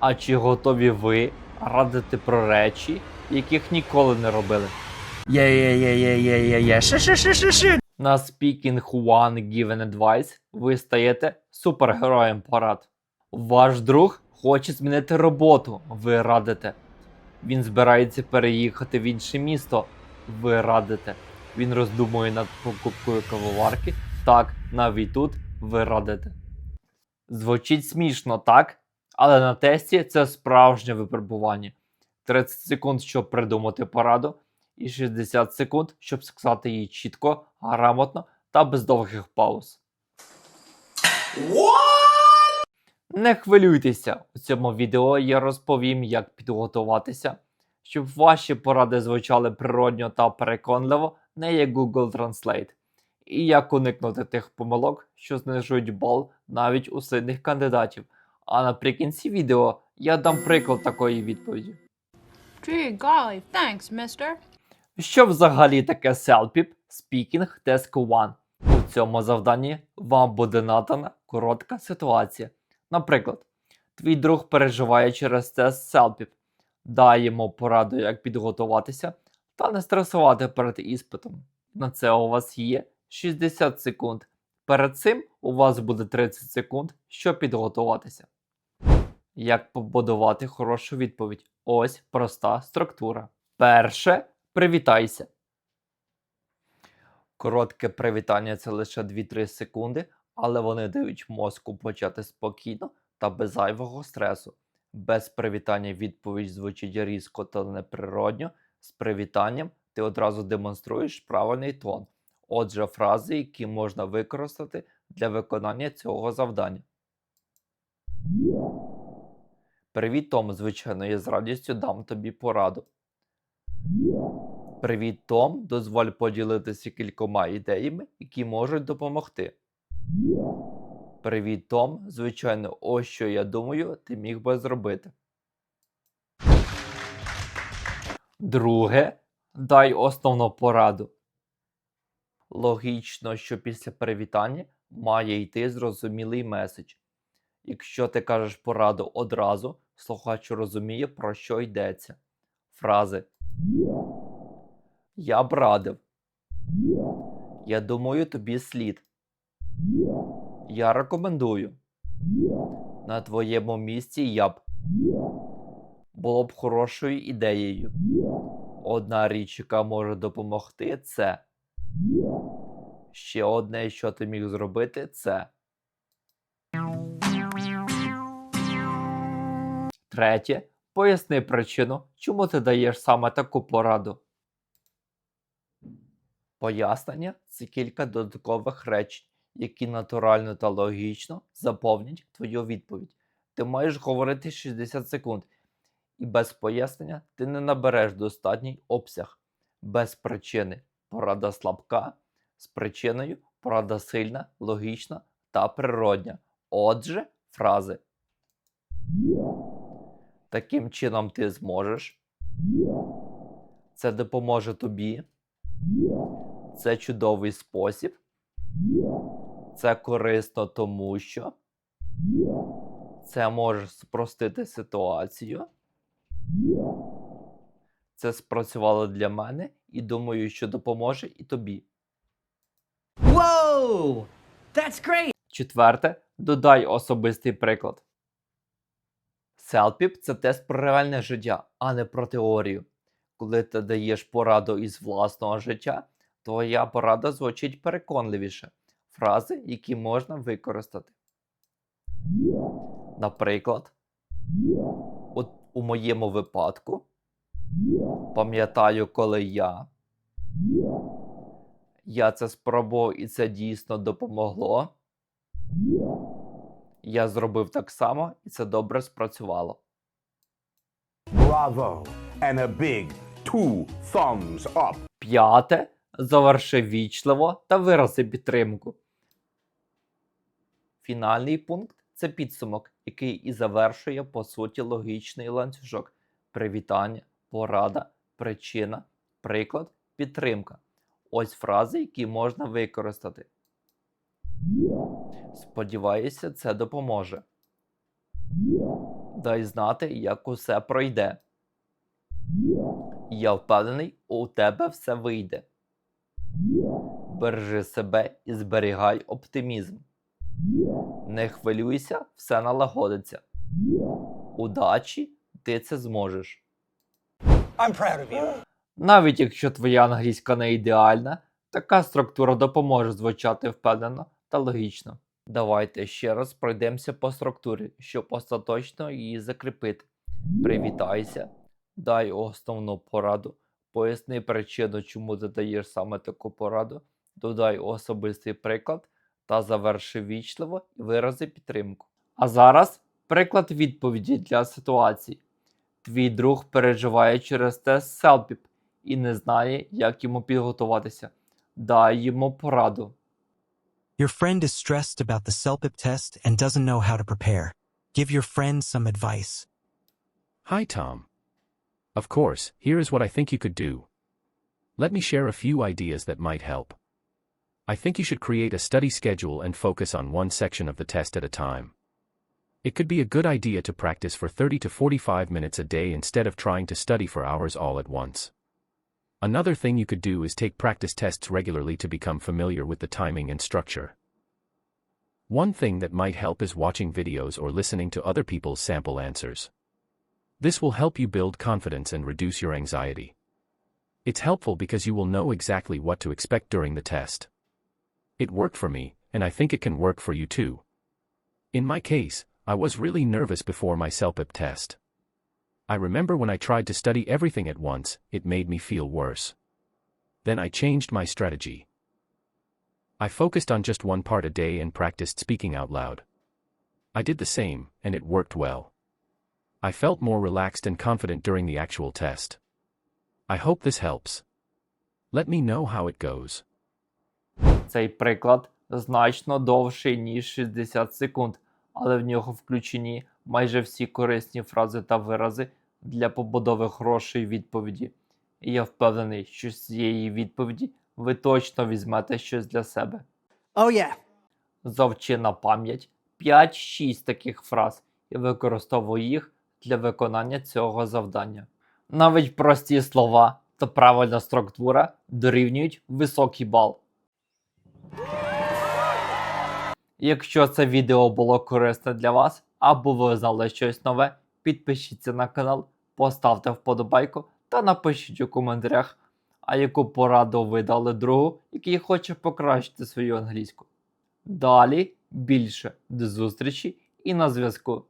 А чи готові ви радити про речі, яких ніколи не робили? Shit, shit. На Speaking One Given Advice ви стаєте супергероєм порад. Ваш друг хоче змінити роботу, ви радите. Він збирається переїхати в інше місто, ви радите. Він роздумує над покупкою кавоварки, так, навіть тут ви радите. Звучить смішно, так? Але на тесті це справжнє випробування. 30 секунд, щоб придумати пораду, і 60 секунд, щоб сказати її чітко, грамотно та без довгих пауз. Не хвилюйтеся, у цьому відео я розповім, як підготуватися, щоб ваші поради звучали природньо та переконливо, не як Google Translate, і як уникнути тих помилок, що знижують бал навіть у сильних кандидатів. А наприкінці відео я дам приклад такої відповіді. Gee golly, thanks, mister. Що взагалі таке SELPIP Speaking Task 1? У цьому завданні вам буде надана коротка ситуація. Наприклад, твій друг переживає через тест SELPIP. Дай йому пораду, як підготуватися та не стресувати перед іспитом. На це у вас є 60 секунд. Перед цим у вас буде 30 секунд, щоб підготуватися. Як побудувати хорошу відповідь? Ось проста структура. Перше привітайся. Коротке привітання це лише 2-3 секунди, але вони дають мозку почати спокійно та без зайвого стресу. Без привітання відповідь звучить різко та неприродньо. З привітанням ти одразу демонструєш правильний тон. Отже, фрази, які можна використати для виконання цього завдання. Привіт, Том, звичайно, я з радістю дам тобі пораду. Привіт, Том. Дозволь поділитися кількома ідеями, які можуть допомогти. Привіт, Том. Звичайно, ось що я думаю, ти міг би зробити. Друге, дай основну пораду. Логічно, що після привітання має йти зрозумілий меседж. Якщо ти кажеш пораду одразу, слухач розуміє, про що йдеться. Фрази Я б радив. Я думаю, тобі слід. Я рекомендую. На твоєму місці я б. Було б хорошою ідеєю. Одна річ, яка може допомогти, це. Ще одне, що ти міг зробити, це. Третє. Поясни причину, чому ти даєш саме таку пораду. Пояснення це кілька додаткових речень, які натурально та логічно заповнять твою відповідь. Ти маєш говорити 60 секунд, і без пояснення ти не набереш достатній обсяг. Без причини порада слабка, з причиною порада сильна, логічна та природня. Отже, фрази. Таким чином ти зможеш. Це допоможе тобі. Це чудовий спосіб. Це корисно тому що. Це може спростити ситуацію. Це спрацювало для мене і думаю, що допоможе і тобі. Whoa! That's great. Четверте, додай особистий приклад. Селпіп це тест про реальне життя, а не про теорію. Коли ти даєш пораду із власного життя, твоя порада звучить переконливіше. Фрази, які можна використати. Наприклад, от у моєму випадку, пам'ятаю, коли я. Я це спробував і це дійсно допомогло. Я зробив так само, і це добре спрацювало. Bravo. And a big two thumbs up. П'яте. Заверши вічливо та вирази підтримку. Фінальний пункт це підсумок, який і завершує по суті логічний ланцюжок. Привітання, порада, причина, приклад, підтримка. Ось фрази, які можна використати. Сподіваюся, це допоможе. Дай знати, як усе пройде. Я впевнений, у тебе все вийде. Бережи себе і зберігай оптимізм. Не хвилюйся, все налагодиться. Удачі, ти це зможеш. I'm proud of you. Навіть якщо твоя англійська не ідеальна, така структура допоможе звучати впевнено та логічно. Давайте ще раз пройдемося по структурі, щоб остаточно її закріпити. Привітайся, дай основну пораду, поясни причину, чому ти даєш саме таку пораду, додай особистий приклад та заверши вічливо і вирази підтримку. А зараз приклад відповіді для ситуації. Твій друг переживає через тест Селпіп і не знає, як йому підготуватися. Дай йому пораду. Your friend is stressed about the CELPIP test and doesn't know how to prepare. Give your friend some advice. Hi, Tom. Of course, here is what I think you could do. Let me share a few ideas that might help. I think you should create a study schedule and focus on one section of the test at a time. It could be a good idea to practice for 30 to 45 minutes a day instead of trying to study for hours all at once. Another thing you could do is take practice tests regularly to become familiar with the timing and structure. One thing that might help is watching videos or listening to other people's sample answers. This will help you build confidence and reduce your anxiety. It's helpful because you will know exactly what to expect during the test. It worked for me, and I think it can work for you too. In my case, I was really nervous before my CELPIP test. I remember when I tried to study everything at once, it made me feel worse. Then I changed my strategy. I focused on just one part a day and practiced speaking out loud. I did the same, and it worked well. I felt more relaxed and confident during the actual test. I hope this helps. Let me know how it goes. Цей приклад значно довший, ніж 60 секунд, але в нього включені майже всі корисні фрази та вирази для побудови хорошої відповіді. І я впевнений, що з цієї відповіді ви точно візьмете щось для себе. Oh, yeah. Завчи на пам'ять 5-6 таких фраз і використовуй їх для виконання цього завдання. Навіть прості слова та правильна структура дорівнюють високий бал. Якщо це відео було корисне для вас, або ви знали щось нове, підпишіться на канал, поставте вподобайку та напишіть у коментарях, а яку пораду ви дали другу, який хоче покращити свою англійську. Далі більше до зустрічі і на зв'язку.